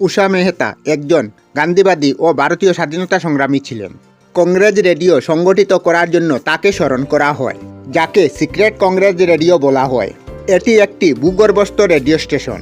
উষা মেহতা একজন গান্ধীবাদী ও ভারতীয় স্বাধীনতা সংগ্রামী ছিলেন। কংগ্রেস রেডিও সংগঠিত করার জন্য তাকে স্মরণ করা হয়, যাকে সিক্রেট কংগ্রেস রেডিও বলা হয়। এটি একটি ভূগর্ভস্থ রেডিও স্টেশন,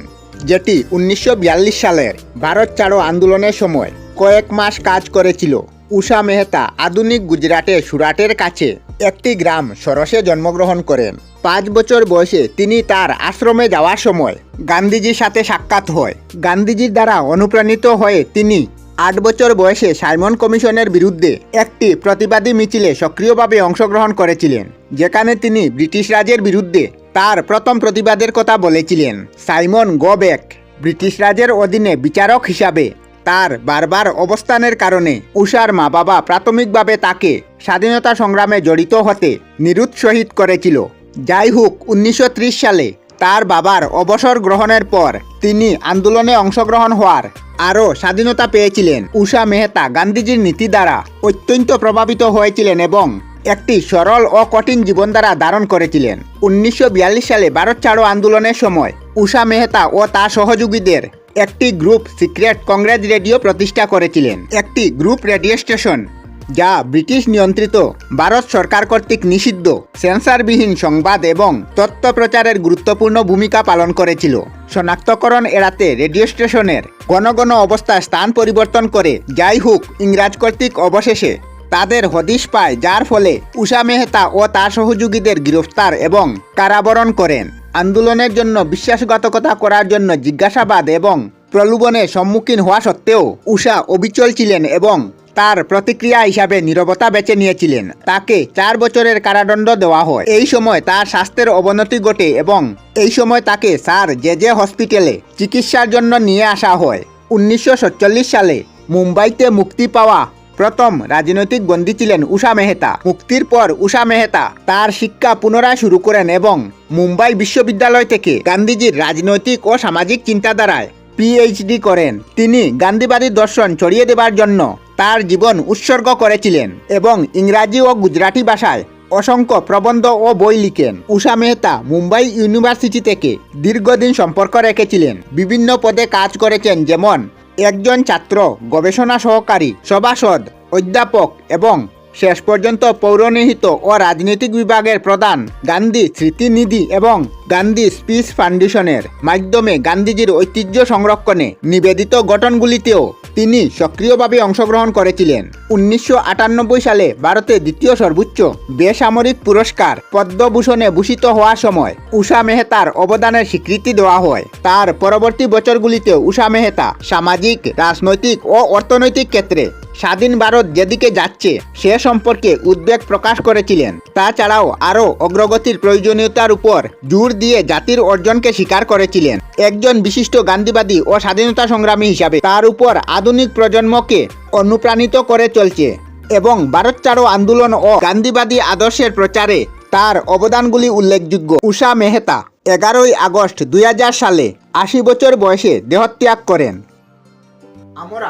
যেটি উনিশশো বিয়াল্লিশ সালের ভারত ছাড়ো আন্দোলনের সময় কয়েক মাস কাজ করেছিল। উষা মেহতা আধুনিক গুজরাটে সুরাটের কাছে একটি গ্রাম সরসে জন্মগ্রহণ করেন। পাঁচ বছর বয়সে তিনি তার আশ্রমে যাওয়ার সময় গান্ধীজির সাথে সাক্ষাৎ হয়। গান্ধীজির দ্বারা অনুপ্রাণিত হয়ে তিনি আট বছর বয়সে সাইমন কমিশনের বিরুদ্ধে একটি প্রতিবাদী মিছিলে সক্রিয়ভাবে অংশগ্রহণ করেছিলেন, যেখানে তিনি ব্রিটিশ রাজের বিরুদ্ধে তার প্রথম প্রতিবাদের কথা বলেছিলেন। সাইমন গোবেক ব্রিটিশ রাজের অধীনে বিচারক হিসাবে তার বারবার অবস্থানের কারণে উষার মা বাবা প্রাথমিকভাবে তাকে স্বাধীনতা সংগ্রামে জড়িত হতে নিরুৎসাহিত করেছিল। যাই হোক, উনিশশো ত্রিশ সালে তার বাবার অবসর গ্রহণের পর তিনি আন্দোলনে অংশগ্রহণ হওয়ার আরও স্বাধীনতা পেয়েছিলেন। উষা মেহতা গান্ধীজির নীতি দ্বারা অত্যন্ত প্রভাবিত হয়েছিলেন এবং একটি সরল ও কঠিন জীবনধারা ধারণ করেছিলেন। উনিশশো বিয়াল্লিশ সালে ভারত ছাড়ো আন্দোলনের সময় উষা মেহতা ও তার সহযোগীদের একটি গ্রুপ সিক্রেট কংগ্রেস রেডিও প্রতিষ্ঠা করেছিলেন। একটি গ্রুপ রেডিও স্টেশন, যা ব্রিটিশ নিয়ন্ত্রিত, ভারত সরকার কর্তৃক নিষিদ্ধ, সেন্সারবিহীন সংবাদ এবং তথ্য প্রচারের গুরুত্বপূর্ণ ভূমিকা পালন করেছিল। শনাক্তকরণ এড়াতে রেডিও স্টেশনের ঘন ঘন অবস্থায় স্থান পরিবর্তন করে যাই হোক, ইংরাজ কর্তৃক অবশেষে তাদের হদিশ পায়, যার ফলে উষা মেহতা ও তার সহযোগীদের গ্রেফতার এবং কারাবরণ করেন। আন্দোলনের জন্য বিশ্বাসঘাতকতা করার জন্য জিজ্ঞাসাবাদ এবং প্রলোভনের সম্মুখীন হওয়া সত্ত্বেও উষা অবিচল ছিলেন এবং তার প্রতিক্রিয়া হিসাবে নীরবতা বেছে নিয়েছিলেন। তাকে চার বছরের কারাদণ্ড দেওয়া হয়। এই সময় তার স্বাস্থ্যের অবনতি ঘটে এবং এই সময় তাকে স্যার জে জে হসপিটালে চিকিৎসার জন্য নিয়ে আসা হয়। উনিশশো সালে মুম্বাইতে মুক্তি পাওয়া প্রথম রাজনৈতিক বন্দী ছিলেন উষা মেহতা। মুক্তির পর উষা মেহতা তার শিক্ষা পুনরায় শুরু করেন এবং মুম্বাই বিশ্ববিদ্যালয় থেকে গান্ধীজির রাজনৈতিক ও সামাজিক চিন্তাধারায় পিএইচডি করেন। তিনি গান্ধীবাদী দর্শন ছড়িয়ে দেবার জন্য তার জীবন উৎসর্গ করেছিলেন এবং ইংরাজি ও গুজরাটি ভাষায় অসংখ্য প্রবন্ধ ও বই লিখেন। উষা মেহতা মুম্বাই ইউনিভার্সিটি থেকে দীর্ঘদিন সম্পর্ক রেখেছিলেন। বিভিন্ন পদে কাজ করেছেন যেমন একজন ছাত্র, গবেষণা সহকারী, সভাসদ, অধ্যাপক এবং শেষ পর্যন্ত পৌরনিহিত ও রাজনৈতিক বিভাগের প্রধান গান্ধী স্মৃতিনিধি এবং গান্ধী স্পিচ ফাউন্ডেশনের মাধ্যমে গান্ধীজির ঐতিহ্য সংরক্ষণে নিবেদিত গঠনগুলিতেও তিনি সক্রিয়ভাবে অংশগ্রহণ করেছিলেন। উনিশশো আটানব্বই সালে ভারতে দ্বিতীয় সর্বোচ্চ বেসামরিক পুরস্কার পদ্মভূষণে ভূষিত হওয়ার সময় উষা মেহতার অবদানের স্বীকৃতি দেওয়া হয়। তার পরবর্তী বছরগুলিতে উষা মেহতা সামাজিক, রাজনৈতিক ও অর্থনৈতিক ক্ষেত্রে স্বাধীন ভারত যেদিকে যাচ্ছে, সে সম্পর্কে উদ্বেগ প্রকাশ করেছিলেন। তাছাড়াও আরও অগ্রগতির প্রয়োজনীয়তার উপর জোর দিয়ে জাতির অর্জনকে স্বীকার করেছিলেন। একজন বিশিষ্ট গান্ধীবাদী ও স্বাধীনতা সংগ্রামী হিসাবে তার উপর আধুনিক প্রজন্মকে অনুপ্রাণিত করে চলছে এবং ভারত ছাড়ো আন্দোলন ও গান্ধীবাদী আদর্শের প্রচারে তার অবদানগুলি উল্লেখযোগ্য। উষা মেহতা এগারোই আগস্ট দুই হাজার সালে আশি বছর বয়সে দেহত্যাগ করেন। আমরা